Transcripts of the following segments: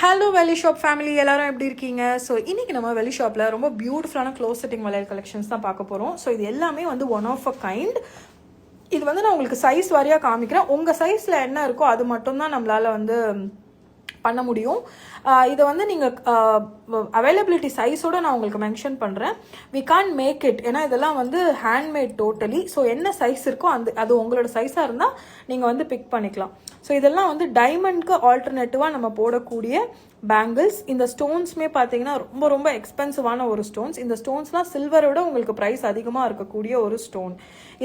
Hello வெலி shop family எல்லாரும் எப்படி இருக்கீங்க? ஸோ இன்றைக்கி நம்ம வெலி ஷாப்பில் ரொம்ப பியூட்டிஃபுல்லான க்ளோஸ் செட்டிங் வளையல் கலெக்ஷன்ஸ் தான் பார்க்க போகிறோம் ஸோ இது எல்லாமே வந்து ஒன் ஆஃப் அ கைண்ட் இது வந்து நான் உங்களுக்கு சைஸ் வாரியாக காமிக்கிறேன். உங்கள் சைஸில் என்ன இருக்கோ அது மட்டும்தான் நம்மளால் வந்து பண்ண முடியும். இதை வந்து நீங்கள் அவைலபிலிட்டி சைஸோட நான் உங்களுக்கு மென்ஷன் பண்ணுறேன் வி கான் மேக் இட் ஏன்னா இதெல்லாம் வந்து ஹேண்ட்மேட் டோட்டலி ஸோ என்ன சைஸ் இருக்கோ அந்த அது உங்களோட சைஸாக இருந்தால் நீங்கள் வந்து பிக் பண்ணிக்கலாம். ஸோ இதெல்லாம் வந்து டைமண்ட்க்கு ஆல்டர்னேட்டிவாக நம்ம போடக்கூடிய பேங்கிள்ஸ் இந்த ஸ்டோன்ஸுமே பார்த்தீங்கன்னா ரொம்ப ரொம்ப எக்ஸ்பென்சிவான ஒரு ஸ்டோன்ஸ் இந்த ஸ்டோன்ஸ்லாம் சில்வரோட உங்களுக்கு ப்ரைஸ் அதிகமாக இருக்கக்கூடிய ஒரு ஸ்டோன்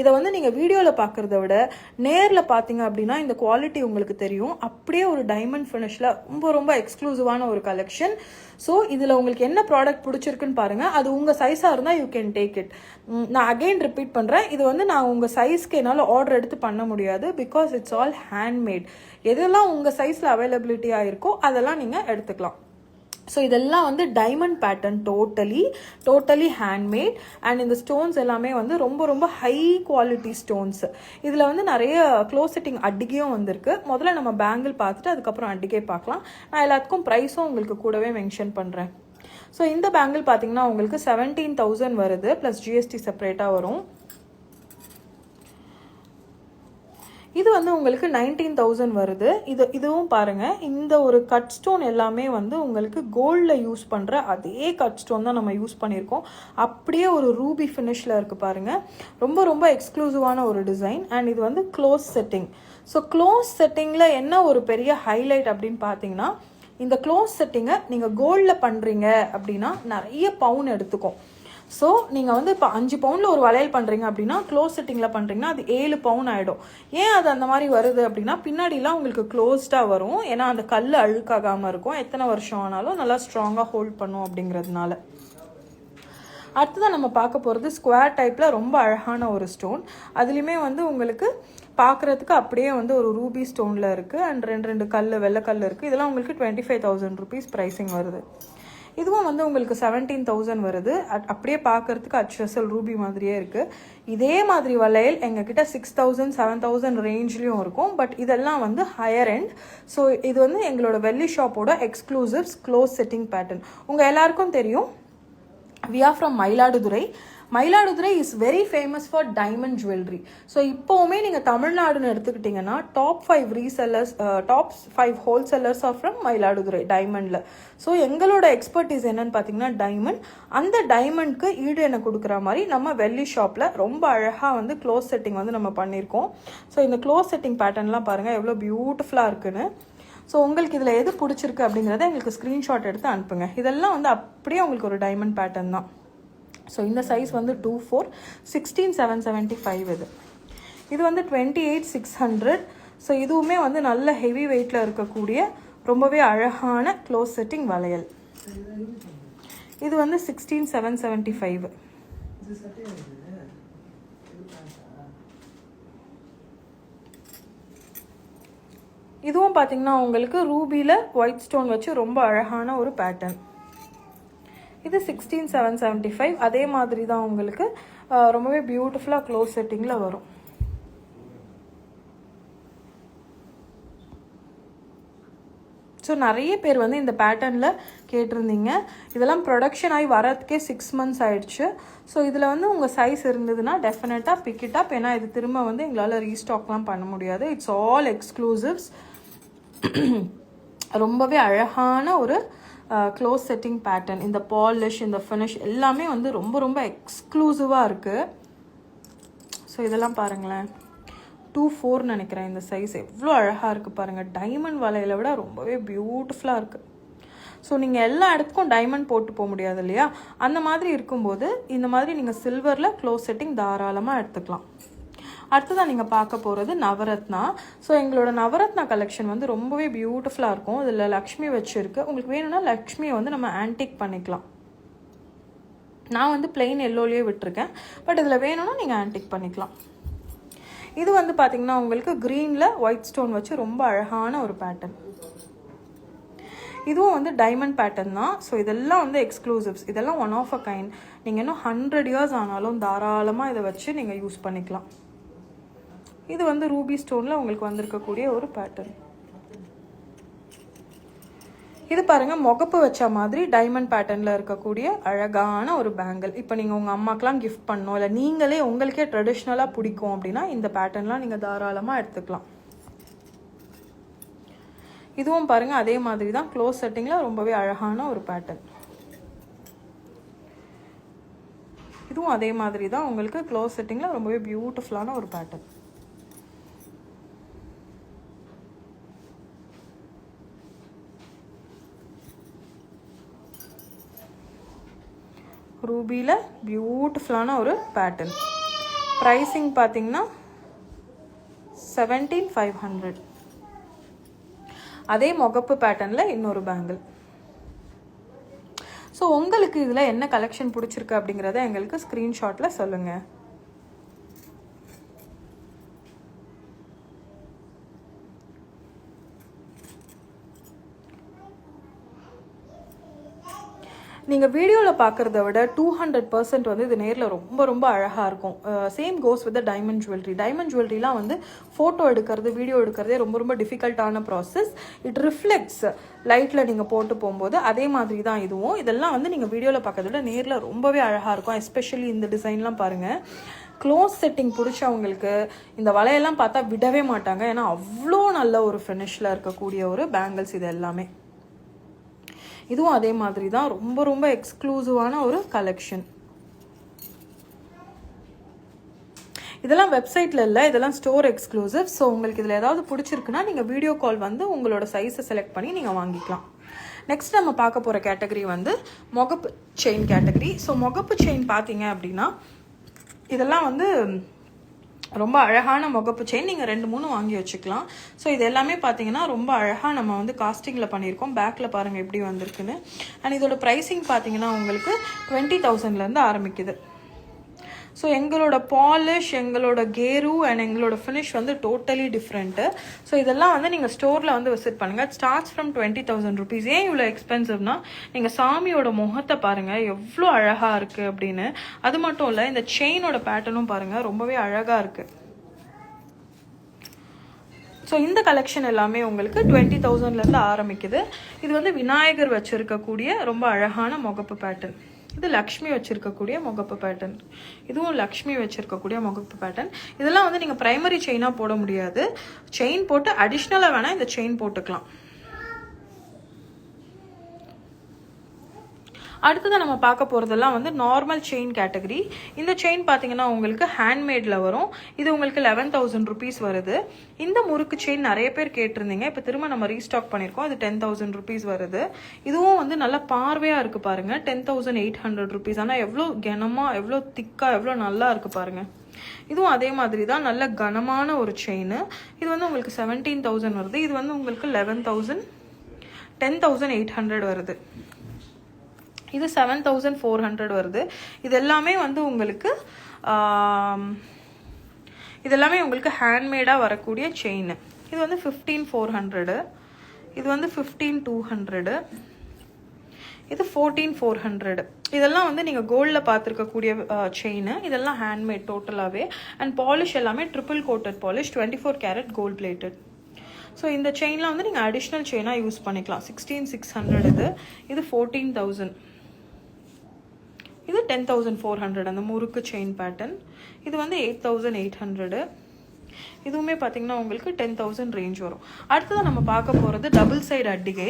இதை வந்து நீங்கள் வீடியோவில் பார்க்குறத விட நேரில் பார்த்தீங்க அப்படின்னா இந்த குவாலிட்டி உங்களுக்கு தெரியும். அப்படியே ஒரு டைமண்ட் ஃபினிஷில் ரொம்ப ரொம்ப எக்ஸ்க்ளூசிவான ஒரு கலெக்ஷன் ஸோ இதில் உங்களுக்கு என்ன ப்ராடக்ட் பிடிச்சிருக்குன்னு பாருங்கள் அது உங்கள் சைஸாக இருந்தால் யூ கேன் டேக் இட் நான் அகெயின் ரிப்பீட் பண்ணுறேன் இது வந்து நான் உங்கள் சைஸ்க்கு என்னால் ஆர்டர் எடுத்து பண்ண முடியாது. பிகாஸ் இட்ஸ் ஆல் ஹேண்ட்மேட் எதெல்லாம் உங்கள் சைஸில் அவைலபிலிட்டியாக இருக்கோ அதெல்லாம் நீங்கள் எடுத்துக்கலாம். ஸோ இதெல்லாம் வந்து diamond pattern totally totally handmade and இந்த ஸ்டோன்ஸ் எல்லாமே வந்து ரொம்ப ரொம்ப ஹை குவாலிட்டி ஸ்டோன்ஸ் இதில் வந்து நிறைய க்ளோஸ் செட்டிங் அட்டிகையும் வந்திருக்கு. முதல்ல நம்ம பேங்கிள் பார்த்துட்டு அதுக்கப்புறம் அட்டிகை பார்க்கலாம். நான் எல்லாத்துக்கும் ப்ரைஸும் உங்களுக்கு கூடவே மென்ஷன் பண்ணுறேன் ஸோ இந்த பேங்கிள் பார்த்தீங்கன்னா உங்களுக்கு செவன்டீன் தௌசண்ட் வருது ப்ளஸ் ஜிஎஸ்டி செப்பரேட்டாக வரும். இது வந்து உங்களுக்கு நைன்டீன் தௌசண்ட் வருது. இது இதுவும் பாருங்க. இந்த ஒரு கட் ஸ்டோன் எல்லாமே வந்து உங்களுக்கு கோல்டில் யூஸ் பண்ணுற அதே கட் ஸ்டோன் தான் நம்ம யூஸ் பண்ணியிருக்கோம். அப்படியே ஒரு ரூபி ஃபினிஷில் இருக்குது பாருங்க. ரொம்ப ரொம்ப எக்ஸ்க்ளூசிவான ஒரு டிசைன் அண்ட் இது வந்து க்ளோஸ் செட்டிங் ஸோ க்ளோஸ் செட்டிங்கில் என்ன ஒரு பெரிய ஹைலைட் அப்படின்னு பார்த்தீங்கன்னா இந்த க்ளோஸ் செட்டிங்கை நீங்கள் கோல்டில் பண்ணுறீங்க அப்படின்னா நிறைய பவுன் எடுத்துக்கும். ஸோ நீங்கள் வந்து இப்போ அஞ்சு பவுனில் ஒரு வளையல் பண்ணுறீங்க அப்படின்னா க்ளோஸ் செட்டிங்கில் பண்ணுறீங்கன்னா அது ஏழு பவுன் ஆகிடும் ஏன் அது அந்த மாதிரி வருது அப்படின்னா பின்னாடிலாம் உங்களுக்கு க்ளோஸ்டாக வரும். ஏன்னா அந்த கல் அழுக்காகாமல் இருக்கும். எத்தனை வருஷம் ஆனாலும் நல்லா ஸ்ட்ராங்காக ஹோல்ட் பண்ணும் அப்படிங்கிறதுனால. அடுத்ததான் நம்ம பார்க்க போகிறது ஸ்கொயர் டைப்பில் ரொம்ப அழகான ஒரு ஸ்டோன் அதுலேயுமே வந்து உங்களுக்கு பார்க்குறதுக்கு அப்படியே வந்து ஒரு ரூபி ஸ்டோனில் இருக்குது அண்ட் ரெண்டு ரெண்டு கல் வெள்ளைக்கல் இருக்குது இதெல்லாம் உங்களுக்கு twenty five thousand rupees pricing வருது. இதுவும் வந்து உங்களுக்கு செவன்டீன் தௌசண்ட் வருது. அட்- அப்படியே பார்க்கறதுக்கு அச்எஸ்எல் ரூபி மாதிரியே இருக்குது இதே மாதிரி வளையல் எங்ககிட்ட சிக்ஸ் தௌசண்ட் செவன் தௌசண்ட் ரேஞ்ச்லேயும் இருக்கும். பட் இதெல்லாம் வந்து ஹையர் எண்ட் ஸோ இது வந்து எங்களோட வெள்ளி ஷாப்போட எக்ஸ்க்ளூசிவ்ஸ் க்ளோஸ் செட்டிங் பேட்டர்ன் உங்கள் எல்லாருக்கும் தெரியும். We are from Mayiladuthurai. Mayiladuthurai is very famous for diamond jewellery so இப்போவுமே நீங்கள் தமிழ்நாடுன்னு எடுத்துக்கிட்டிங்கன்னா top five resellers top five wholesalers are from Mayiladuthurai டைமண்டில் so எங்களோட எக்ஸ்பர்டீஸ் என்னன்னு பார்த்தீங்கன்னா டைமண்ட் அந்த டைமண்ட்க்கு ஈடு என்ன கொடுக்குற மாதிரி நம்ம வெள்ளி ஷாப்பில் ரொம்ப அழகாக வந்து க்ளோஸ் செட்டிங் வந்து நம்ம பண்ணியிருக்கோம். ஸோ இந்த க்ளோஸ் செட்டிங் பேட்டர்ன்லாம் பாருங்கள் எவ்வளோ பியூட்டிஃபுல்லாக இருக்குன்னு. ஸோ உங்களுக்கு இதில் எது பிடிச்சிருக்கு அப்படிங்கிறத எங்களுக்கு ஸ்க்ரீன்ஷாட் எடுத்து அனுப்புங்க. இதெல்லாம் வந்து அப்படியே உங்களுக்கு ஒரு டைமண்ட் பேட்டர்ன் தான். ஸோ இந்த சைஸ் வந்து two four sixteen seven seventy five இது. இது வந்து twenty eight six hundred so இதுவுமே வந்து நல்ல ஹெவி வெயிட்டில் இருக்கக்கூடிய ரொம்பவே அழகான க்ளோஸ் செட்டிங் வளையல். இது வந்து சிக்ஸ்டீன் செவன் செவன்ட்டி ஃபைவ் இதுவும் பார்த்தீங்கன்னா உங்களுக்கு ரூபியில் ஒயிட் ஸ்டோன் வச்சு ரொம்ப அழகான ஒரு பேட்டர்ன் இது சிக்ஸ்டீன் செவன் செவன்ட்டி ஃபைவ் அதே மாதிரி தான் உங்களுக்கு ரொம்பவே பியூட்டிஃபுல்லாக க்ளோஸ் செட்டிங்கில் வரும். ஸோ நிறைய பேர் வந்து இந்த பேட்டர்னில் கேட்டிருந்தீங்க. இதெல்லாம் ப்ரொடக்ஷன் ஆகி வரதுக்கே சிக்ஸ் மந்த்ஸ் ஆயிடுச்சு. ஸோ இதில் வந்து உங்கள் சைஸ் இருந்ததுன்னா டெஃபினட்டாக பிக் அப் ஏன்னா இது திரும்ப வந்து எங்களால் ரீஸ்டாக்லாம் பண்ண முடியாது. இட்ஸ் ஆல் எக்ஸ்க்ளூசிவ்ஸ் ரொம்பவே அழகான ஒரு க்ளோஸ் செட்டிங் பேட்டர்ன் இந்த பாலிஷ் இந்த ஃபினிஷ் எல்லாமே வந்து ரொம்ப ரொம்ப எக்ஸ்க்ளூசிவாக இருக்குது ஸோ இதெல்லாம் பாருங்களேன். டூ ஃபோர்னு நினைக்கிறேன் இந்த சைஸ் எவ்வளோ அழகாக இருக்குது பாருங்கள் டைமண்ட் வலையில விட ரொம்பவே பியூட்டிஃபுல்லாக இருக்குது ஸோ நீங்கள் எல்லா இடத்துக்கும் டைமண்ட் போட்டு போக முடியாது இல்லையா? அந்த மாதிரி இருக்கும்போது இந்த மாதிரி நீங்கள் சில்வரில் க்ளோஸ் செட்டிங் தாராளமாக எடுத்துக்கலாம். அடுத்ததான் நீங்கள் பார்க்க போகிறது நவரத்னா. ஸோ எங்களோட நவரத்னா கலெக்ஷன் வந்து ரொம்பவே பியூட்டிஃபுல்லாக இருக்கும். இதில் லக்ஷ்மி வச்சுருக்கு. உங்களுக்கு வேணும்னா லக்ஷ்மியை வந்து நம்ம ஆன்டிக் பண்ணிக்கலாம். நான் வந்து பிளெயின் எல்லோலேயே விட்டுருக்கேன். பட் இதில் வேணும்னா நீங்கள் ஆன்டிக் பண்ணிக்கலாம். இது வந்து பார்த்தீங்கன்னா உங்களுக்கு க்ரீனில் ஒயிட் ஸ்டோன் வச்சு ரொம்ப அழகான ஒரு பேட்டர்ன் இதுவும் வந்து டைமண்ட் பேட்டர்ன் தான். ஸோ இதெல்லாம் வந்து எக்ஸ்க்ளூசிவ்ஸ் இதெல்லாம் ஒன் ஆஃப் அ கைண்ட் நீங்கள் இன்னும் ஹண்ட்ரட் இயர்ஸ் ஆனாலும் தாராளமாக இதை வச்சு நீங்கள் யூஸ் பண்ணிக்கலாம். இது வந்து ரூபி ஸ்டோனில் உங்களுக்கு வந்திருக்கக்கூடிய ஒரு பேட்டர்ன் இது பாருங்கள் முகப்பு வச்ச மாதிரி டைமண்ட் பேட்டர்னில் இருக்கக்கூடிய அழகான ஒரு பேங்கிள் இப்போ நீங்கள் உங்கள் அம்மாக்கெலாம் கிஃப்ட் பண்ணோம் இல்லை நீங்களே உங்களுக்கே ட்ரெடிஷ்னலாக பிடிக்கும் அப்படின்னா இந்த பேட்டர்ன்லாம் நீங்கள் தாராளமாக எடுத்துக்கலாம். இதுவும் பாருங்கள் அதே மாதிரி தான் க்ளோஸ் செட்டிங்கில் ரொம்பவே அழகான ஒரு பேட்டர்ன் இதுவும் அதே மாதிரி தான் உங்களுக்கு க்ளோஸ் செட்டிங்கில் ரொம்பவே பியூட்டிஃபுல்லான ஒரு பேட்டர்ன் ரூபியில் பியூட்டிஃபுல்லான ஒரு பேட்டர்ன் ப்ரைஸிங் பார்த்தீங்கன்னா செவன்டீன் ஃபைவ் ஹண்ட்ரட் அதே முகப்பு பேட்டர்னில் இன்னொரு பேங்கிள் ஸோ உங்களுக்கு இதில் என்ன கலெக்ஷன் பிடிச்சிருக்கு அப்படிங்கிறத எங்களுக்கு ஸ்க்ரீன்ஷாட்டில் சொல்லுங்கள் நீங்கள் வீடியோவில் பார்க்குறத விட டூ ஹண்ட்ரட் பர்சன்ட் வந்து இது நேரில் ரொம்ப ரொம்ப அழகாக இருக்கும். Same goes with diamond jewellery diamond ஜுவல்லரிலாம் வந்து ஃபோட்டோ எடுக்கிறது வீடியோ எடுக்கிறதே ரொம்ப ரொம்ப டிஃபிகல்ட்டான ப்ராசஸ் இட் ரிஃப்ளெக்ட்ஸ் லைட்டில் நீங்கள் போட்டு போகும்போது அதே மாதிரி தான் இதுவும். இதெல்லாம் வந்து நீங்கள் வீடியோவில் பார்க்கறத விட நேரில் ரொம்பவே அழகாக இருக்கும் எஸ்பெஷலி இந்த டிசைன்லாம் பாருங்கள் க்ளோஸ் செட்டிங் பிடிச்சவங்களுக்கு இந்த வலையெல்லாம் பார்த்தா விடவே மாட்டாங்க. ஏன்னா அவ்வளோ நல்ல ஒரு ஃபினிஷில் இருக்கக்கூடிய ஒரு பேங்கிள்ஸ் இது எல்லாமே. இதுவும் அதே மாதிரி தான் ரொம்ப ரொம்ப எக்ஸ்க்ளூசிவான ஒரு கலெக்ஷன் இதெல்லாம் வெப்சைட்டில் இல்லை. இதெல்லாம் ஸ்டோர் எக்ஸ்க்ளூசிவ் ஸோ உங்களுக்கு இதில் ஏதாவது பிடிச்சிருக்குன்னா நீங்கள் வீடியோ கால் வந்து உங்களோட சைஸை செலக்ட் பண்ணி நீங்கள் வாங்கிக்கலாம். நெக்ஸ்ட் நம்ம பார்க்க போகிற கேட்டகரி வந்து முகப்பு செயின் கேட்டகரி ஸோ முகப்பு செயின் பார்த்தீங்க அப்படின்னா இதெல்லாம் வந்து ரொம்ப அழகான முகப்பு செயின் நீங்கள் ரெண்டு மூணு வாங்கி வச்சுக்கலாம். ஸோ இது எல்லாமே பார்த்தீங்கன்னா ரொம்ப அழகாக நம்ம வந்து காஸ்டிங்கில் பண்ணியிருக்கோம். பேக்கில் பாருங்கள் எப்படி வந்திருக்குன்னு. அண்ட் இதோட ப்ரைஸிங் பார்த்தீங்கன்னா உங்களுக்கு டுவெண்ட்டி தௌசண்ட்லேருந்து ஆரம்பிக்குது. ஸோ எங்களோட பாலிஷ் எங்களோட கேரு அண்ட் எங்களோட ஃபினிஷ் வந்து டோட்டலி டிஃப்ரெண்ட்டு ஸோ இதெல்லாம் வந்து நீங்கள் ஸ்டோரில் வந்து விசிட் பண்ணுங்கள் starts from twenty thousand rupees ஏன் இவ்வளோ எக்ஸ்பென்சிவ்னா நீங்கள் சாமியோட முகத்தை பாருங்கள் எவ்வளோ அழகாக இருக்குது அப்படின்னு. அது மட்டும் இல்லை இந்த செயினோட பேட்டர்னும் பாருங்கள் ரொம்பவே அழகாக இருக்குது ஸோ இந்த கலெக்ஷன் எல்லாமே உங்களுக்கு டுவெண்ட்டி தௌசண்ட்லேருந்து ஆரம்பிக்குது. இது வந்து விநாயகர் வச்சுருக்கக்கூடிய ரொம்ப அழகான முகப்பு பேட்டர்ன் இது லக்ஷ்மி வச்சுருக்கக்கூடிய முகப்பு பேட்டர்ன் இதுவும் லக்ஷ்மி வச்சுருக்கக்கூடிய முகப்பு பேட்டர்ன் இதெல்லாம் வந்து நீங்கள் ப்ரைமரி செயினாக போட முடியாது. செயின் போட்டு அடிஷ்னலாக வேணால் இந்த செயின் போட்டுக்கலாம். அடுத்ததாக நம்ம பார்க்க போகிறதெல்லாம் வந்து நார்மல் செயின் கேட்டகரி இந்த செயின் பார்த்தீங்கன்னா உங்களுக்கு ஹேண்ட்மேடில் வரும். இது உங்களுக்கு லெவன் தௌசண்ட் ருபீஸ் வருது. இந்த முறுக்கு செயின் நிறைய பேர் கேட்டிருந்தீங்க. இப்போ திரும்ப நம்ம ரீஸ்டாக் பண்ணியிருக்கோம். அது டென் தௌசண்ட் ருபீஸ் வருது. இதுவும் வந்து நல்ல பார்வையாக இருக்குது பாருங்கள் ten thousand eight hundred rupees ஆனால் எவ்வளோ கனமாக எவ்வளோ திக்காக எவ்வளோ நல்லா இருக்குது பாருங்கள் இதுவும் அதே மாதிரி தான் நல்ல கனமான ஒரு செயின் இது வந்து உங்களுக்கு செவன்டீன் தௌசண்ட் வருது. இது வந்து உங்களுக்கு eleven thousand ten thousand eight hundred வருது. இது செவன் தௌசண்ட் ஃபோர் ஹண்ட்ரட் வருது. இது எல்லாமே வந்து உங்களுக்கு இதெல்லாமே உங்களுக்கு ஹேண்ட்மேடாக வரக்கூடிய செயின் இது வந்து ஃபிஃப்டீன் ஃபோர் ஹண்ட்ரடு இது வந்து ஃபிஃப்டீன் டூ ஹண்ட்ரடு இது ஃபோர்டீன் ஃபோர் ஹண்ட்ரடு இதெல்லாம் வந்து நீங்கள் கோல்டில் பார்த்துருக்கக்கூடிய செயின் இதெல்லாம் ஹேண்ட்மேட் டோட்டலாகவே அண்ட் பாலிஷ் எல்லாமே triple coated polish twenty four carat gold plated so இந்த செயின்லாம் வந்து நீங்கள் அடிஷ்னல் செயினாக யூஸ் பண்ணிக்கலாம். சிக்ஸ்டீன் சிக்ஸ் ஹண்ட்ரட் இது. இது ஃபோர்டீன் தௌசண்ட் இது டென் தௌசண்ட் ஃபோர் ஹண்ட்ரட் அந்த முறுக்கு செயின் பேட்டர்ன் இது வந்து எயிட் தௌசண்ட் எயிட் ஹண்ட்ரடு இதுவுமே பார்த்தீங்கன்னா உங்களுக்கு டென் தௌசண்ட் ரேஞ்ச் வரும். அடுத்ததாக நம்ம பார்க்க போகிறது டபுள் சைடு அட்டிகை.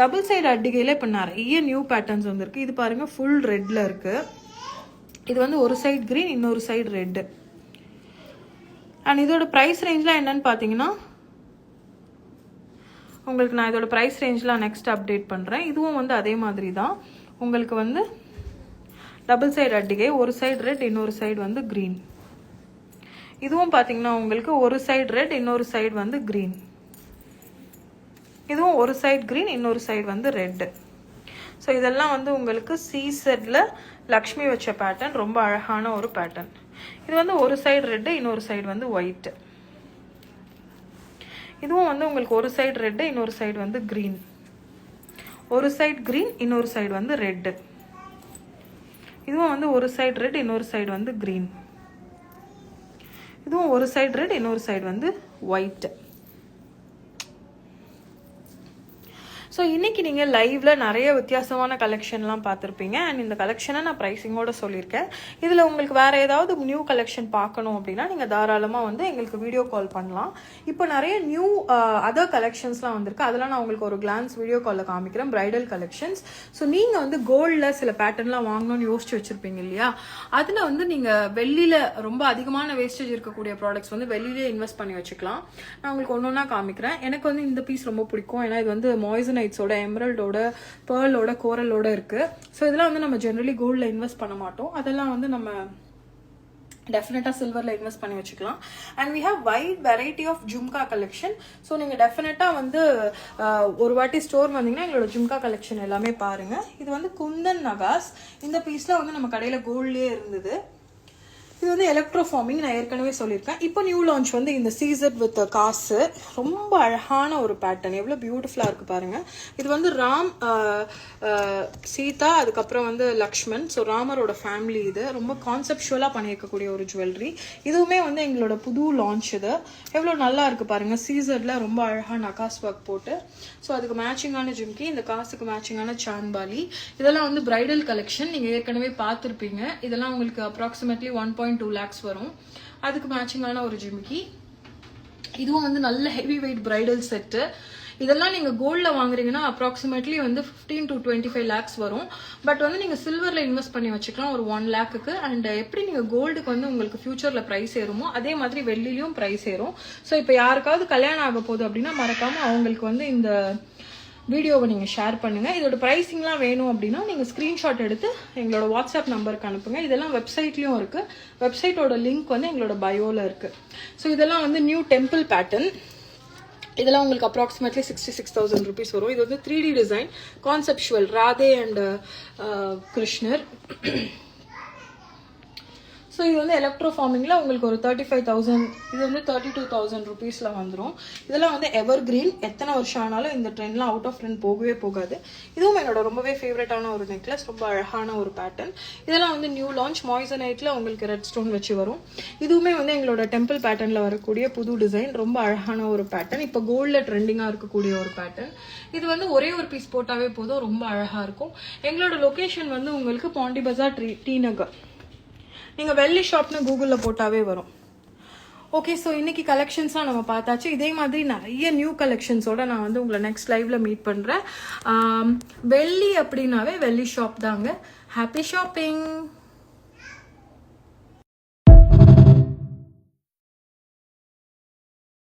டபுள் சைடு அட்டிகையில் இப்போ நிறைய நியூ பேட்டர்ன்ஸ் வந்திருக்கு. இது பாருங்கள் ஃபுல் ரெட்டில் இருக்குது இது வந்து ஒரு சைடு க்ரீன் இன்னொரு சைடு ரெட்டு அண்ட் இதோட ப்ரைஸ் ரேஞ்ச்லாம் என்னன்னு பார்த்தீங்கன்னா உங்களுக்கு நான் இதோட ப்ரைஸ் ரேஞ்ச்லாம் நெக்ஸ்ட் அப்டேட் பண்ணுறேன் இதுவும் வந்து அதே மாதிரி தான் உங்களுக்கு வந்து டபுள் சைடு அட்டிகை ஒரு சைடு ரெட் இன்னொரு சைடு வந்து க்ரீன் இதுவும் பார்த்தீங்கன்னா உங்களுக்கு ஒரு சைடு ரெட் இன்னொரு சைடு வந்து க்ரீன் இதுவும் ஒரு சைடு க்ரீன் இன்னொரு சைடு வந்து ரெட்டு ஸோ இதெல்லாம் வந்து உங்களுக்கு சி செட்டில் லக்ஷ்மி வச்ச பேட்டர்ன் ரொம்ப அழகான ஒரு பேட்டர்ன் இது வந்து ஒரு சைடு ரெட்டு இன்னொரு சைடு வந்து ஒயிட்டு இதுவும் வந்து உங்களுக்கு ஒரு சைடு ரெட்டு இன்னொரு சைடு வந்து க்ரீன் ஒரு சைடு க்ரீன் இன்னொரு சைடு வந்து ரெட்டு இதுவும் வந்து ஒரு சைடு ரெட் இன்னொரு சைடு வந்து க்ரீன் இதுவும் ஒரு சைடு ரெட் இன்னொரு சைடு வந்து ஒயிட் ஸோ இன்றைக்கி நீங்கள் லைவில் நிறைய வித்தியாசமான கலெக்ஷன்லாம் பார்த்துருப்பீங்க. அண்ட் இந்த கலெக்ஷனை நான் ப்ரைஸிங்கோட சொல்லியிருக்கேன். இதில் உங்களுக்கு வேறு ஏதாவது நியூ கலெக்ஷன் பார்க்கணும் அப்படின்னா நீங்கள் தாராளமாக வந்து எங்களுக்கு வீடியோ கால் பண்ணலாம். இப்போ நிறைய நியூ அதர் கலெக்ஷன்ஸ்லாம் வந்திருக்கு. அதெல்லாம் நான் உங்களுக்கு ஒரு கிளான்ஸ் வீடியோ காலில் காமிக்கிறேன். பிரைடல் கலெக்ஷன்ஸ் ஸோ நீங்கள் வந்து கோல்டில் சில பேட்டர்ன்லாம் வாங்கணும்னு யோசிச்சு வச்சுருப்பீங்க இல்லையா? அதில் வந்து நீங்கள் வெள்ளியில் ரொம்ப அதிகமான வேஸ்டேஜ் இருக்கக்கூடிய ப்ராடக்ட்ஸ் வந்து வெளியிலே இன்வெஸ்ட் பண்ணி வச்சுக்கலாம். நான் உங்களுக்கு ஒன்று ஒன்றா காமிக்கிறேன். எனக்கு வந்து இந்த பீஸ் ரொம்ப பிடிக்கும். ஏன்னா இது வந்து மாய்சனைட்ஸோட எமரல்டோட பேர்லோட கோரலோட இருக்குது ஸோ இதெல்லாம் வந்து நம்ம ஜென்ரலி கோல்டில் இன்வெஸ்ட் பண்ண மாட்டோம். அதெல்லாம் வந்து நம்ம டெஃபினட்டாக சில்வரில் இன்வெஸ்ட் பண்ணி வச்சுக்கலாம். And we have wide variety of jhumka collection so நீங்கள் டெஃபினட்டாக வந்து ஒரு வாட்டி ஸ்டோர் வந்தீங்கன்னா எங்களோட ஜும்கா கலெக்ஷன் எல்லாமே பாருங்கள் இது வந்து குந்தன் நகாஸ். இந்த பீஸ்லாம் வந்து நம்ம கடையில் கோல்ட்லேயே இருந்தது. இது வந்து எலக்ட்ரோ ஃபார்மிங் நான் ஏற்கனவே சொல்லியிருக்கேன். இப்போ நியூ லான்ச் வந்து இந்த சீசர் வித் காசு ரொம்ப அழகான ஒரு பேட்டர்ன் எவ்வளோ பியூட்டிஃபுல்லாக இருக்குது பாருங்கள் இது வந்து ராம் சீதா அதுக்கப்புறம் வந்து லக்ஷ்மண். ஸோ ராமரோட ஃபேமிலி இது. ரொம்ப கான்செப்டுவலாக பண்ணியிருக்கக்கூடிய ஒரு ஜுவல்லரி இதுவுமே வந்து எங்களோட புது லான்ச் இது. எவ்வளோ நல்லா இருக்குது பாருங்கள் சீசரில் ரொம்ப அழகாக நகாஸ் ஒர்க் போட்டு. ஸோ அதுக்கு மேட்சிங்கான ஜிம்கி இந்த காசுக்கு மேட்சிங்கான சான்பாலி. இதெல்லாம் வந்து பிரைடல் கலெக்ஷன் நீங்கள் ஏற்கனவே பார்த்துருப்பீங்க. இதெல்லாம் உங்களுக்கு approximately one point two lakhs வரும். அதுக்கு மேட்சிங்கான ஒரு ஜிம்கி இதுவும் வந்து நல்ல ஹெவி வெயிட் பிரைடல் செட்டு இதெல்லாம் நீங்கள் கோல்டில் வாங்குறீங்கன்னா அப்ராக்சிமேட்லி வந்து fifteen to twenty five lakhs வரும். பட் வந்து நீங்கள் சில்வரில் இன்வெஸ்ட் பண்ணி வச்சுக்கலாம். ஒரு ஒன் லேக்குக்கு அண்ட் எப்படி நீங்கள் கோல்டுக்கு வந்து உங்களுக்கு ஃபியூச்சரில் ப்ரைஸ் ஏறுமோ அதே மாதிரி வெள்ளிலையும் ப்ரைஸ் ஏறும். ஸோ இப்போ யாருக்காவது கல்யாணம் ஆக போகுது அப்படின்னா மறக்காமல் அவங்களுக்கு வந்து இந்த வீடியோவை நீங்கள் ஷேர் பண்ணுங்கள் இதோட ப்ரைஸிங்லாம் வேணும் அப்படின்னா நீங்கள் ஸ்க்ரீன்ஷாட் எடுத்து எங்களோட வாட்ஸ்அப் நம்பருக்கு அனுப்புங்க. இதெல்லாம் வெப்சைட்லேயும் இருக்குது வெப்சைட்டோட லிங்க் வந்து எங்களோட பயோவில் இருக்குது ஸோ இதெல்லாம் வந்து நியூ டெம்பிள் பேட்டர்ன் இதெல்லாம் உங்களுக்கு approximately sixty six thousand rupees வரும். இது வந்து three D design conceptual Radhe and கிருஷ்ணர் ஸோ இது வந்து எலக்ட்ரோ ஃபார்மிங்கில் உங்களுக்கு ஒரு தேர்ட்டி ஃபைவ் தௌசண்ட் இது வந்து தேர்ட்டி டூ தௌசண்ட் ருபீஸில் வந்துடும் இதெல்லாம் வந்து எவர் கிரீன் எத்தனை வருஷம் ஆனாலும் இந்த ட்ரெண்ட்லாம் அவுட் ஆஃப் ட்ரெண்ட் போகவே போகாது. இதுவும் என்னோட ரொம்பவே ஃபேவரட்டான ஒரு நெக்லஸ் ரொம்ப அழகான ஒரு பேட்டர்ன் இதெல்லாம் வந்து நியூ லான்ச் மாய்சனைட்டில் உங்களுக்கு ரெட் ஸ்டோன் வச்சு வரும். இதுவுமே வந்து எங்களோட டெம்பிள் பேட்டர்னில் வரக்கூடிய புது டிசைன் ரொம்ப அழகான ஒரு பேட்டர்ன் இப்போ கோல்டில் ட்ரெண்டிங்காக இருக்கக்கூடிய ஒரு பேட்டர்ன் இது வந்து ஒரே ஒரு பீஸ் போட்டாவே போதும் ரொம்ப அழகாக இருக்கும். எங்களோட லொக்கேஷன் வந்து உங்களுக்கு பாண்டி பஜார் ட்ரீ டி நகர் நீங்கள் வெள்ளி ஷாப்னு கூகுளில் போட்டாவே வரும். ஓகே ஸோ இன்னைக்கு கலெக்ஷன்ஸ்லாம் நம்ம பார்த்தாச்சு. இதே மாதிரி நிறைய நியூ கலெக்ஷன்ஸோட நான் வந்து உங்களை நெக்ஸ்ட் லைவ்ல மீட் பண்ணுறேன் வெள்ளி அப்படின்னாவே வெள்ளி ஷாப் தாங்க. Happy shopping